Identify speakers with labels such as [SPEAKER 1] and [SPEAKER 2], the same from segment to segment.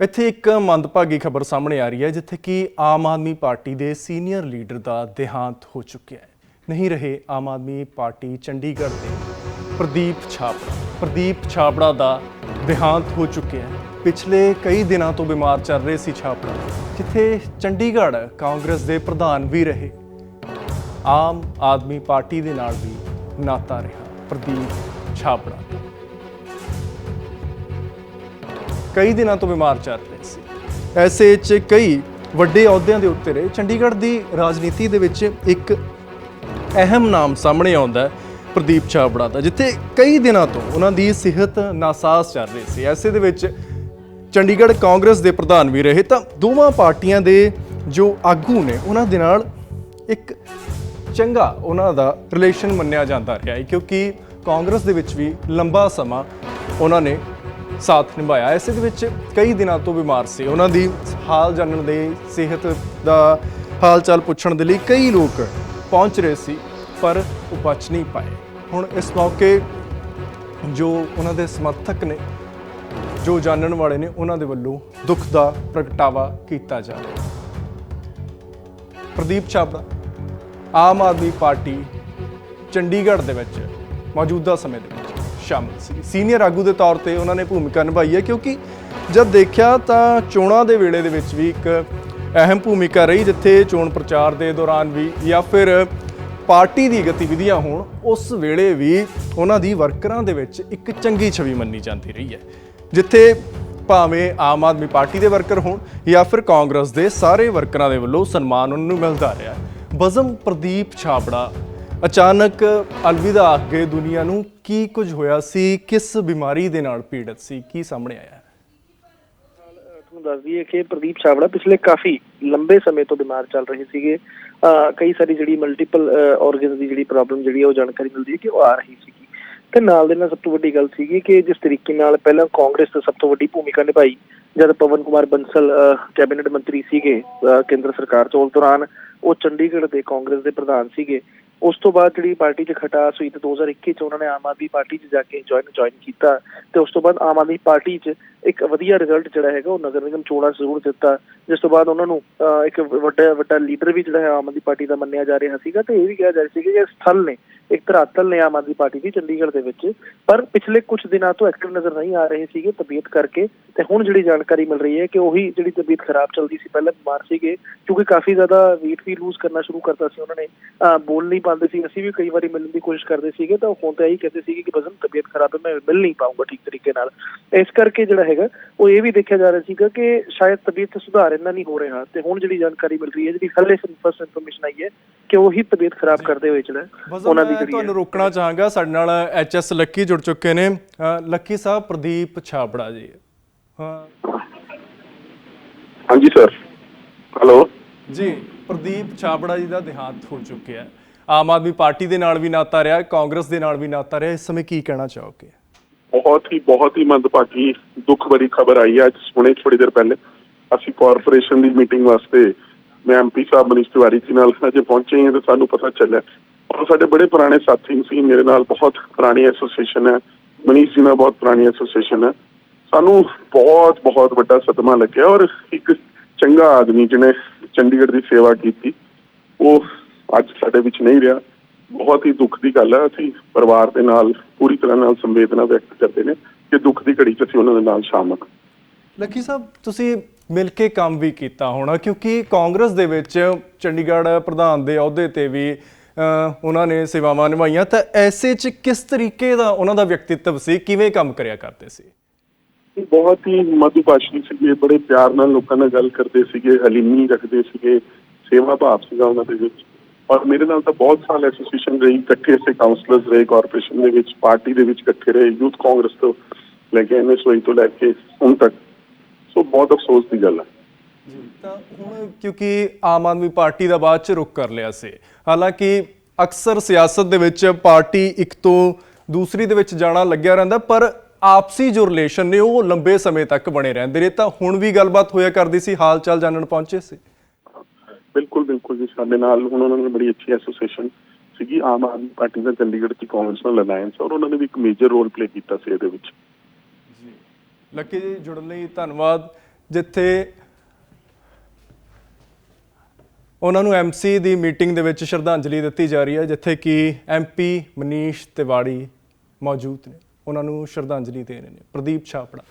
[SPEAKER 1] ਇੱਥੇ ਇੱਕ ਮੰਦਭਾਗੀ ਖਬਰ ਸਾਹਮਣੇ ਆ ਰਹੀ ਹੈ, ਜਿੱਥੇ ਕਿ ਆਮ ਆਦਮੀ ਪਾਰਟੀ ਦੇ ਸੀਨੀਅਰ ਲੀਡਰ ਦਾ ਦੇਹਾਂਤ ਹੋ ਚੁੱਕਿਆ ਹੈ। ਨਹੀਂ ਰਹੇ ਆਮ ਆਦਮੀ ਪਾਰਟੀ ਚੰਡੀਗੜ੍ਹ ਦੇ ਪ੍ਰਦੀਪ ਛਾਪੜਾ ਪ੍ਰਦੀਪ ਛਾਪੜਾ ਦਾ ਦੇਹਾਂਤ ਹੋ ਚੁੱਕਿਆ ਹੈ। ਪਿਛਲੇ ਕਈ ਦਿਨਾਂ ਤੋਂ ਬਿਮਾਰ ਚੱਲ ਰਹੇ ਸੀ ਛਾਪੜਾ ਜਿੱਥੇ ਚੰਡੀਗੜ੍ਹ ਕਾਂਗਰਸ ਦੇ ਪ੍ਰਧਾਨ ਵੀ ਰਹੇ। ਆਮ ਆਦਮੀ ਪਾਰਟੀ ਦੇ ਨਾਲ ਵੀ ਨਾਤਾ ਰਿਹਾ ਪ੍ਰਦੀਪ ਛਾਪੜਾ ਕਈ ਦਿਨਾਂ ਤੋਂ ਬਿਮਾਰ ਚੱਲ ਰਹੇ ਸੀ। ਐਸੇ 'ਚ ਕਈ ਵੱਡੇ ਅਹੁਦਿਆਂ ਦੇ ਉੱਤੇ ਰਹੇ। ਚੰਡੀਗੜ੍ਹ ਦੀ ਰਾਜਨੀਤੀ ਦੇ ਵਿੱਚ ਇੱਕ ਅਹਿਮ ਨਾਮ ਸਾਹਮਣੇ ਆਉਂਦਾ ਪ੍ਰਦੀਪ ਛਾਬੜਾ ਦਾ, ਜਿੱਥੇ ਕਈ ਦਿਨਾਂ ਤੋਂ ਉਹਨਾਂ ਦੀ ਸਿਹਤ ਨਾਸਾਜ਼ ਚੱਲ ਰਹੀ ਸੀ। ਐਸੇ ਦੇ ਵਿੱਚ ਚੰਡੀਗੜ੍ਹ ਕਾਂਗਰਸ ਦੇ ਪ੍ਰਧਾਨ ਵੀ ਰਹੇ ਤਾਂ ਦੋਵਾਂ ਪਾਰਟੀਆਂ ਦੇ ਜੋ ਆਗੂ ਨੇ, ਉਹਨਾਂ ਦੇ ਨਾਲ ਇੱਕ ਚੰਗਾ ਉਹਨਾਂ ਦਾ ਰਿਲੇਸ਼ਨ ਮੰਨਿਆ ਜਾਂਦਾ ਰਿਹਾ ਹੈ, ਕਿਉਂਕਿ ਕਾਂਗਰਸ ਦੇ ਵਿੱਚ ਵੀ ਲੰਬਾ ਸਮਾਂ ਉਹਨਾਂ ਨੇ ਸਾਥ ਨਿਭਾਇਆ। ਇਸੇ ਦੇ ਵਿੱਚ ਕਈ ਦਿਨਾਂ ਤੋਂ ਬਿਮਾਰ ਸੀ। ਉਹਨਾਂ ਦੀ ਹਾਲ ਜਾਣਨ ਦੇ ਸਿਹਤ ਦਾ ਹਾਲ ਚਾਲ ਪੁੱਛਣ ਦੇ ਲਈ ਕਈ ਲੋਕ ਪਹੁੰਚ ਰਹੇ ਸੀ, ਪਰ ਉਹ ਬਚ ਨਹੀਂ ਪਾਏ। ਹੁਣ ਇਸ ਮੌਕੇ ਜੋ ਉਹਨਾਂ ਦੇ ਸਮਰਥਕ ਨੇ, ਜੋ ਜਾਣਨ ਵਾਲੇ ਨੇ, ਉਹਨਾਂ ਦੇ ਵੱਲੋਂ ਦੁੱਖ ਦਾ ਪ੍ਰਗਟਾਵਾ ਕੀਤਾ ਜਾ ਰਿਹਾ ਹੈ। ਪ੍ਰਦੀਪ ਛਾਬੜਾ, ਆਮ ਆਦਮੀ ਪਾਰਟੀ, ਚੰਡੀਗੜ੍ਹ ਦੇ ਵਿੱਚ ਮੌਜੂਦਾ ਸਮੇਂ ਦੇ ਵਿੱਚ ਸ਼ਾਮਲ ਸੀ ਸੀਨੀਅਰ ਆਗੂ ਦੇ ਤੌਰ ਤੇ ਉਹਨਾਂ ਨੇ ਭੂਮਿਕਾ ਨਿਭਾਈ ਹੈ, ਕਿਉਂਕਿ ਜਦ ਦੇਖਿਆ ਤਾਂ ਚੋਣਾਂ ਦੇ ਵੇਲੇ ਦੇ ਵਿੱਚ ਵੀ ਇੱਕ ਅਹਿਮ ਭੂਮਿਕਾ ਰਹੀ, ਜਿੱਥੇ ਚੋਣ ਪ੍ਰਚਾਰ ਦੇ ਦੌਰਾਨ ਵੀ ਜਾਂ ਫਿਰ ਪਾਰਟੀ ਦੀ ਗਤੀਵਿਧੀਆਂ ਹੋਣ, ਉਸ ਵੇਲੇ ਵੀ ਉਹਨਾਂ ਦੀ ਵਰਕਰਾਂ ਦੇ ਵਿੱਚ ਇੱਕ ਚੰਗੀ ਛਵੀ ਮੰਨੀ ਜਾਂਦੀ ਰਹੀ ਹੈ। ਜਿੱਥੇ ਭਾਵੇਂ ਆਮ ਆਦਮੀ ਪਾਰਟੀ ਦੇ ਵਰਕਰ ਹੋਣ ਜਾਂ ਫਿਰ ਕਾਂਗਰਸ ਦੇ ਸਾਰੇ ਵਰਕਰਾਂ ਦੇ ਵੱਲੋਂ ਸਨਮਾਨ ਉਹਨਾਂ ਨੂੰ ਮਿਲਦਾ ਰਿਹਾ। ਬਜ਼ਮ ਪ੍ਰਦੀਪ ਛਾਬੜਾ ਅਚਾਨਕ ਅਲਵਿਦਾ ਆਗੇ ਦੁਨੀਆ ਨੂੰ ਕੀ ਕੁਝ ਹੋਇਆ ਸੀ? ਕਿਸ ਬਿਮਾਰੀ ਦੇ ਨਾਲ ਪੀੜਤ ਸੀ? ਕੀ ਸਾਹਮਣੇ ਆਇਆ
[SPEAKER 2] ਤੁਹਾਨੂੰ ਦੱਸ ਦਈਏ ਕਿ ਪ੍ਰਦੀਪ ਛਾਵੜਾ ਪਿਛਲੇ ਕਾਫੀ ਲੰਬੇ ਸਮੇਂ ਤੋਂ ਬਿਮਾਰ ਚੱਲ ਰਹੇ ਸੀਗੇ। ਕਈ ਸਾਰੀ ਜਿਹੜੀ ਮਲਟੀਪਲ ਆਰਗਨਸ ਦੀ ਜਿਹੜੀ ਪ੍ਰੋਬਲਮ ਜਿਹੜੀ ਉਹ ਜਾਣਕਾਰੀ ਮਿਲਦੀ ਹੈ ਕਿ ਉਹ ਆ ਰਹੀ ਸੀਗੀ। ਤੇ ਨਾਲ ਦੇ ਨਾਲ ਸਭ ਤੋਂ ਵੱਡੀ ਗੱਲ ਸੀਗੀ ਕਿ ਜਿਸ ਤਰੀਕੇ ਨਾਲ ਪਹਿਲਾਂ ਕਾਂਗਰਸ ਤੋਂ ਸਭ ਤੋਂ ਵੱਡੀ ਭੂਮਿਕਾ ਨਿਭਾਈ ਜਦ ਪਵਨ ਕੁਮਾਰ ਬੰਸਲ ਅਹ, ਕੈਬਨਿਟ ਮੰਤਰੀ ਸੀਗੇ ਕੇਂਦਰ ਸਰਕਾਰ ਚ ਉਸ ਦੌਰਾਨ ਉਹ ਚੰਡੀਗੜ੍ਹ ਦੇ ਕਾਂਗਰਸ ਦੇ ਪ੍ਰਧਾਨ ਸੀਗੇ। ਉਸ ਤੋਂ ਬਾਅਦ ਜਿਹੜੀ ਪਾਰਟੀ 'ਚ ਖਟਾਸ ਹੋਈ ਤੇ 2021 ਚ ਉਹਨਾਂ ਨੇ ਆਮ ਆਦਮੀ ਪਾਰਟੀ 'ਚ ਜਾ ਕੇ ਜੁਆਇਨ ਜੁਆਇਨ ਕੀਤਾ ਤੇ ਉਸ ਤੋਂ ਬਾਅਦ ਆਮ ਆਦਮੀ ਪਾਰਟੀ 'ਚ ਇੱਕ ਵਧੀਆ ਰਿਜ਼ਲਟ ਜਿਹੜਾ ਹੈਗਾ ਉਹ ਨਗਰ ਨਿਗਮ ਚੋਣਾਂ ਜ਼ਰੂਰ ਦਿੱਤਾ। ਜਿਸ ਤੋਂ ਬਾਅਦ ਉਹਨਾਂ ਨੂੰ ਅਹ, ਇੱਕ ਵੱਡਾ ਵੱਡਾ ਲੀਡਰ ਵੀ ਜਿਹੜਾ ਹੈ ਆਮ ਆਦਮੀ ਪਾਰਟੀ ਦਾ ਮੰਨਿਆ ਜਾ ਰਿਹਾ ਸੀਗਾ ਤੇ ਇਹ ਵੀ ਕਿਹਾ ਜਾ ਰਿਹਾ ਸੀਗਾ ਕਿ ਇਹ ਸਥਲ ਨੇ ਇੱਕ ਧਰਾਤਲ ਨੇ ਆਮ ਆਦਮੀ ਪਾਰਟੀ ਦੀ ਚੰਡੀਗੜ੍ਹ ਦੇ ਵਿੱਚ। ਪਰ ਪਿਛਲੇ ਕੁਝ ਦਿਨਾਂ ਤੋਂ ਐਕਟਿਵ ਨਜ਼ਰ ਨਹੀਂ ਆ ਰਹੇ ਸੀਗੇ ਤਬੀਅਤ ਕਰਕੇ ਤੇ ਹੁਣ ਜਿਹੜੀ ਜਾਣਕਾਰੀ ਮਿਲ ਰਹੀ ਹੈ ਕਿ ਉਹੀ ਜਿਹੜੀ ਤਬੀਅਤ ਖਰਾਬ ਚੱਲਦੀ ਸੀ ਪਹਿਲਾਂ ਬਿਮਾਰ ਸੀਗੇ ਕਿਉਂਕਿ ਕਾਫੀ ਜ਼ਿਆਦਾ weight ਵੀ ਲੂਜ਼ ਕਰਨਾ ਸ਼ੁਰੂ ਕਰਤਾ ਸੀ ਉਹਨਾਂ ਨੇ। ਅਹ, ਬੋਲ ਨਹੀਂ ਪਾਉਂਦੇ ਸੀ ਅਸੀਂ ਵੀ ਕਈ ਵਾਰੀ ਮਿਲਣ ਦੀ ਕੋਸ਼ਿਸ਼ ਕਰਦੇ ਸੀਗੇ ਤਾਂ ਉਹ ਫੋਨ ਤੇ ਇਹੀ ਕਹਿੰਦੇ ਸੀਗੇ ਕਿ ਬਜ਼ਨ ਤਬੀਅਤ ਖਰਾਬ ਹੈ ਮੈਂ ਮਿਲ ਨਹੀਂ ਪਾਉਂਗਾ ਠੀਕ ਤਰੀਕੇ ਨਾਲ। ਇਸ ਕਰਕੇ ਜਿਹੜਾ ਹੈਗਾ ਉਹ ਇਹ ਵੀ ਦੇਖਿਆ ਜਾ ਰਿਹਾ ਸੀਗਾ ਕਿ ਸ਼ਾਇਦ ਤਬੀਅਤ 'ਚ ਸੁਧਾਰ ਇੰਨਾ ਨਹੀਂ ਹੋ ਰਿਹਾ ਤੇ ਹੁਣ ਜਿਹੜੀ ਜਾਣਕਾਰੀ ਮਿਲ ਰਹੀ ਹੈ ਜਿਹੜੀ ਹੱਲੇ ਫਸਟ ਇਨਫੋਰਮੇਸ਼ਨ ਆਈ ਹੈ ਕਿ ਉਹੀ ਤਬੀਅਤ ਖਰਾਬ ਕਰਦੇ ਹੋਏ
[SPEAKER 1] ਬਜ਼ਮ
[SPEAKER 2] ਉਹਨਾਂ ਦੀ ਜਿਹੜੀ
[SPEAKER 1] ਤੁਹਾਨੂੰ ਰੋਕਣਾ ਚਾਹਾਂਗਾ ਸਾਡੇ ਨਾਲ ਐਚਐਸ ਲੱਕੀ ਜੁੜ ਚੁੱਕੇ ਨੇ। ਲੱਕੀ ਸਾਹਿਬ ਪ੍ਰਦੀਪ ਛਾਬੜਾ ਜੀ। ਹਾਂ
[SPEAKER 3] ਹਾਂਜੀ ਸਰ। ਹੈਲੋ।
[SPEAKER 1] ਜੀ ਪ੍ਰਦੀਪ ਛਾਬੜਾ ਜੀ ਦਾ ਦੇਹਾਂਤ ਹੋ ਚੁੱਕਿਆ ਆਮ ਆਦਮੀ ਪਾਰਟੀ ਦੇ ਨਾਲ ਵੀ ਨਾਤਾ ਰਿਹਾ ਕਾਂਗਰਸ ਦੇ ਨਾਲ ਵੀ ਨਾਤਾ ਰਿਹਾ ਇਸ ਸਮੇਂ ਕੀ ਕਹਿਣਾ ਚਾਹੋਗੇ?
[SPEAKER 3] ਬਹੁਤ ਹੀ ਬਹੁਤ ਹੀ ਮੰਦਭਾਗੀ, ਦੁੱਖ ਭਰੀ ਖਬਰ ਆਈ ਹੈ ਅੱਜ, ਹੁਣੇ ਥੋੜੀ ਦੇਰ ਪਹਿਲੇ। ਅਸੀਂ ਕਾਰਪੋਰੇਸ਼ਨ ਦੀ ਮੀਟਿੰਗ ਵਾਸਤੇ ਮੈਂ ਐਮਪੀ ਸਾਹਿਬ ਮਨੀਸ਼ ਤਿਵਾਰੀ ਜੀ ਨਾਲ ਅਜੇ ਪਹੁੰਚੇ ਹਾਂ ਤੇ ਸਾਨੂੰ ਪਤਾ ਚੱਲਿਆ। ਔਰ ਸਾਡੇ ਬੜੇ ਪੁਰਾਣੇ ਸਾਥੀ ਸੀ, ਮੇਰੇ ਨਾਲ ਬਹੁਤ ਪੁਰਾਣੀ ਐਸੋਸੀਏਸ਼ਨ ਹੈ। ਮਨੀਸ਼ ਜੀ ਨਾਲ ਬਹੁਤ ਪੁਰਾਣੀ ਐਸੋਸੀਏਸ਼ਨ ਹੈ। ਸਾਨੂੰ ਬਹੁਤ ਬਹੁਤ ਵੱਡਾ ਸਦਮਾ ਲੱਗਿਆ ਔਰ ਇੱਕ ਚੰਗਾ ਆਦਮੀ ਜਿਹਨੇ ਚੰਡੀਗੜ੍ਹ ਦੀ ਸੇਵਾ ਕੀਤੀ, ਉਹ ਅੱਜ ਸਾਡੇ ਵਿੱਚ ਨਹੀਂ ਰਿਹਾ। ਬਹੁਤ ਹੀ ਦੁੱਖ ਦੀ ਗੱਲ ਹੈ ਅਸੀਂ ਪਰਿਵਾਰ ਦੇ ਨਾਲ ਪੂਰੀ ਤਰ੍ਹਾਂ ਨਾਲ ਸੰਵੇਦਨਾ ਵਿਅਕਤ ਕਰਦੇ ਨੇ ਕਿ ਦੁੱਖ ਦੀ ਘੜੀ 'ਚ ਅਸੀਂ ਉਹਨਾਂ ਦੇ ਨਾਲ ਸ਼ਾਮਲ
[SPEAKER 1] ਲੱਕੀ ਸਾਹਿਬ ਤੁਸੀਂ ਮਿਲ ਕੇ ਕੰਮ ਵੀ ਕੀਤਾ ਹੋਣਾ ਕਿਉਂਕਿ ਕਾਂਗਰਸ ਦੇ ਵਿੱਚ ਚੰਡੀਗੜ੍ਹ ਪ੍ਰਧਾਨ ਦੇ ਅਹੁਦੇ ਤੇ ਵੀ ਉਹਨਾਂ ਨੇ ਸੇਵਾਵਾਂ ਨਿਭਾਈਆਂ। ਤਾਂ ਐਸੇ 'ਚ ਕਿਸ ਤਰੀਕੇ ਦਾ ਉਹਨਾਂ ਦਾ ਵਿਅਕਤੀਤਵ ਸੀ? ਕਿਵੇਂ ਕੰਮ ਕਰਿਆ ਕਰਦੇ ਸੀ?
[SPEAKER 3] ਬਹੁਤ ਹੀ ਮਧੁਭਾਸ਼ੀ ਸੀਗੇ ਬੜੇ ਪਿਆਰ ਨਾਲ ਲੋਕਾਂ ਨਾਲ ਗੱਲ ਕਰਦੇ ਸੀਗੇ ਹਲੀਮੀ ਰੱਖਦੇ ਸੀਗੇ ਸੇਵਾ ਭਾਵ ਸੀਗਾ ਉਹਨਾਂ ਦੇ ਵਿੱਚ। ਔਰ ਮੇਰੇ ਨਾਲ ਤਾਂ ਬਹੁਤ ਸਾਲ ਐਸੋਸੀਏਸ਼ਨ ਰਹੀ, ਇਕੱਠੇ ਸੇ ਕਾਉਂਸਲਰਸ ਰਹੇ ਕਾਰਪੋਰੇਸ਼ਨ ਦੇ ਵਿੱਚ ਪਾਰਟੀ ਦੇ ਵਿੱਚ ਇਕੱਠੇ ਰਹੇ ਯੂਥ ਕਾਂਗਰਸ ਤੋਂ ਲੈ ਕੇ ਐਨਐਸਵਾਈ ਤੋਂ ਲੈ ਕੇ ਹੁਣ ਤੱਕ। ਸੋ ਬਹੁਤ ਅਫਸੋਸ ਦੀ ਗੱਲ ਹੈ
[SPEAKER 1] ਤਾਂ ਹੁਣ ਕਿਉਂਕਿ ਆਮ ਆਦਮੀ ਪਾਰਟੀ ਦਾ ਬਾਅਦ ਚ ਰੁਕ ਕਰ ਲਿਆ ਸੀ। ਹਾਲਾਂਕਿ ਅਕਸਰ ਸਿਆਸਤ ਦੇ ਵਿੱਚ ਪਾਰਟੀ ਇੱਕ ਤੋਂ ਦੂਸਰੀ ਦੇ ਵਿੱਚ ਜਾਣਾ ਲੱਗਿਆ ਰਹਿੰਦਾ, ਪਰ ਆਪਸੀ ਜੋ ਰਿਲੇਸ਼ਨ ਨੇ ਉਹ ਲੰਬੇ ਸਮੇਂ ਤੱਕ ਬਣੇ ਰਹਿੰਦੇ ਨੇ। ਤਾਂ ਹੁਣ ਵੀ ਗੱਲਬਾਤ ਹੋਇਆ ਕਰਦੀ ਸੀ, ਹਾਲ ਚਾਲ ਜਾਣਨ ਪਹੁੰਚੇ ਸੀ।
[SPEAKER 3] ਬਿਲਕੁਲ ਬਿਲਕੁਲ ਜੀ। ਸਾਡੇ ਨਾਲ ਹੁਣ ਉਹਨਾਂ ਨੇ ਬੜੀ ਅੱਛੀ ਐਸੋਸੀਏਸ਼ਨ ਸੀਗੀ। ਆਮ ਆਦਮੀ ਪਾਰਟੀ ਦਾ ਚੰਡੀਗੜ੍ਹ ਦੀ ਕਾਂਗਰਸ ਅਲਾਈਅੰਸ ਔਰ ਉਹਨਾਂ ਨੇ ਵੀ ਇੱਕ ਮੇਜਰ ਰੋਲ ਪਲੇ ਕੀਤਾ ਸੀ ਇਹਦੇ ਵਿੱਚ।
[SPEAKER 1] ਲੱਕੀ ਜੀ, ਜੁੜਨ ਲਈ ਧੰਨਵਾਦ। ਜਿੱਥੇ ਉਹਨਾਂ ਨੂੰ ਐਮਸੀ ਦੀ ਮੀਟਿੰਗ ਦੇ ਵਿੱਚ ਸ਼ਰਧਾਂਜਲੀ ਦਿੱਤੀ ਜਾ ਰਹੀ ਹੈ, ਜਿੱਥੇ ਕਿ ਐਮਪੀ ਮਨੀਸ਼ ਤਿਵਾੜੀ ਮੌਜੂਦ ਨੇ। ਉਹਨਾਂ ਨੂੰ ਸ਼ਰਧਾਂਜਲੀ ਦੇ ਰਹੇ ਨੇ। ਪ੍ਰਦੀਪ ਛਾਪੜਾ।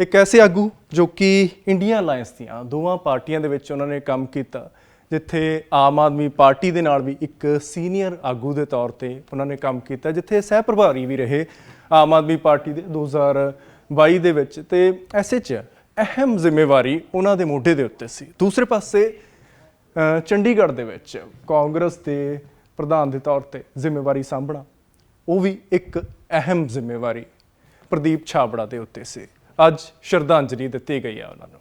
[SPEAKER 1] ਇੱਕ ਐਸੇ ਆਗੂ ਜੋ ਕਿ ਇੰਡੀਆ ਅਲਾਈਅੰਸ ਦੀਆਂ ਦੋਵਾਂ ਪਾਰਟੀਆਂ ਦੇ ਵਿੱਚ ਉਹਨਾਂ ਨੇ ਕੰਮ ਕੀਤਾ। ਜਿੱਥੇ ਆਮ ਆਦਮੀ ਪਾਰਟੀ ਦੇ ਨਾਲ ਵੀ ਇੱਕ ਸੀਨੀਅਰ ਆਗੂ ਦੇ ਤੌਰ ਤੇ ਉਹਨਾਂ ਨੇ ਕੰਮ ਕੀਤਾ, ਜਿੱਥੇ ਸਹਿ ਪ੍ਰਭਾਰੀ ਵੀ ਰਹੇ ਆਮ ਆਦਮੀ ਪਾਰਟੀ ਦੇ 2022 ਦੇ ਵਿੱਚ ਤੇ ਐਸੇ 'ਚ ਅਹਿਮ ਜ਼ਿੰਮੇਵਾਰੀ ਉਹਨਾਂ ਦੇ ਮੋਢੇ ਦੇ ਉੱਤੇ ਸੀ। ਦੂਸਰੇ ਪਾਸੇ ਚੰਡੀਗੜ੍ਹ ਦੇ ਵਿੱਚ ਕਾਂਗਰਸ ਦੇ ਪ੍ਰਧਾਨ ਦੇ ਤੌਰ ਤੇ ਜ਼ਿੰਮੇਵਾਰੀ ਸਾਂਭਣਾ, ਉਹ ਵੀ ਇੱਕ ਅਹਿਮ ਜ਼ਿੰਮੇਵਾਰੀ ਪ੍ਰਦੀਪ ਛਾਬੜਾ ਦੇ ਉੱਤੇ ਸੀ। ਅੱਜ ਸ਼ਰਧਾਂਜਲੀ ਦਿੱਤੀ ਗਈ ਹੈ ਉਹਨਾਂ ਨੂੰ।